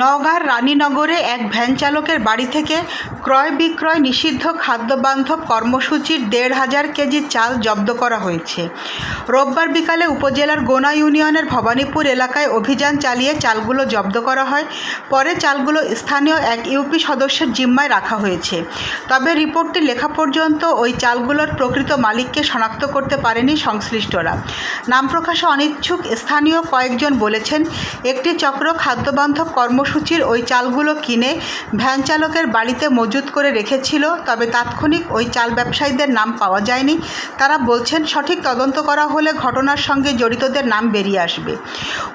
নওগাঁর রানীনগরে এক ভ্যান চালকের বাড়ি থেকে ক্রয় বিক্রয় নিষিদ্ধ খাদ্যবান্ধব কর্মসূচির দেড় হাজার কেজি চাল জব্দ করা হয়েছে। রোববার বিকালে উপজেলার গোনা ইউনিয়নের ভবানীপুর এলাকায় অভিযান চালিয়ে চালগুলো জব্দ করা হয়। পরে চালগুলো স্থানীয় এক ইউপি সদস্যের জিম্মায় রাখা হয়েছে। তবে রিপোর্টটি লেখা পর্যন্ত ওই চালগুলোর প্রকৃত মালিককে শনাক্ত করতে পারেনি সংশ্লিষ্টরা। নাম প্রকাশে অনিচ্ছুক স্থানীয় কয়েকজন বলেছেন, একটি চক্র খাদ্যবান্ধব কর্মসূচির ওই চালগুলো কিনে ভ্যান চালকের বাড়িতে মজুত করে রেখেছিল, তবে তাৎক্ষণিক ওই চাল ব্যবসায়ীদের নাম পাওয়া যায়নি। তারা বলছেন, সঠিক তদন্ত করা হলে ঘটনার সঙ্গে জড়িতদের নাম বেরিয়ে আসবে।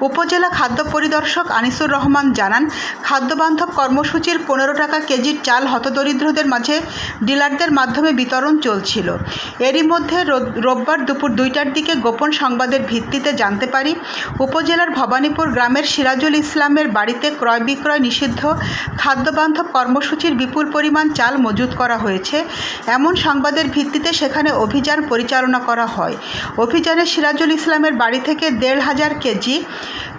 উপজেলা খাদ্য পরিদর্শক আনিসুর রহমান জানান, খাদ্যবান্ধব কর্মসূচির পনেরো টাকা কেজির চাল হতদরিদ্রদের মাঝে ডিলারদের মাধ্যমে বিতরণ চলছিল। এরই মধ্যে রোববার দুপুর দুইটার দিকে গোপন সংবাদের ভিত্তিতে জানতে পারি, উপজেলার ভবানীপুর গ্রামের সিরাজুল ইসলামের বাড়িতে ক্রয় বিক্রয় নিষিদ্ধ। খাদ্যবান্ধব কর্মসূচির বিপুল পরিমাণ চাল মজুত করা হয়েছে। এমন সংবাদের ভিত্তিতে সেখানে অভিযান পরিচালনা করা হয়। অভিযানে সিরাজুল ইসলামের বাড়ি থেকে দেড় হাজার কেজি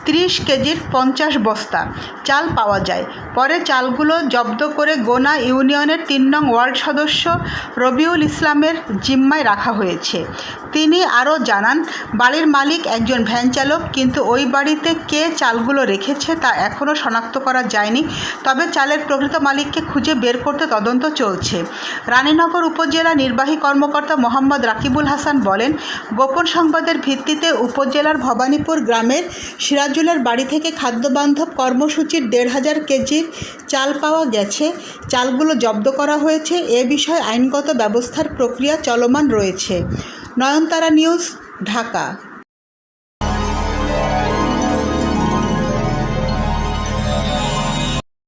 ত্রিশ কেজির পঞ্চাশ বস্তা চাল পাওয়া যায়। পরে চালগুলো জব্দ করে গোনা ইউনিয়নের তিন নং ওয়ার্ড সদস্য রবিউল ইসলামের জিম্মায় রাখা হয়েছে। তিনি আরও জানান, বাড়ির মালিক একজন ভ্যান চালক, কিন্তু ওই বাড়িতে কে চালগুলো রেখেছে তা এখনও শনাক্ত করা যায়নি। তবে চালের প্রকৃত মালিককে খুঁজে বের করতে তদন্ত চলছে। রানীনগর উপজেলা নির্বাহী কর্মকর্তা মোহাম্মদ রাকিবুল হাসান বলেন, গোপন সংবাদের ভিত্তিতে উপজেলার ভবানীপুর গ্রামের সিরাজুলের বাড়ি থেকে খাদ্যবান্ধব কর্মসূচির দেড় হাজার কেজির চাল পাওয়া গেছে। চালগুলো জব্দ করা হয়েছে। এ বিষয়ে আইনগত ব্যবস্থার প্রক্রিয়া চলমান রয়েছে। নয়নতারা নিউজ, ঢাকা।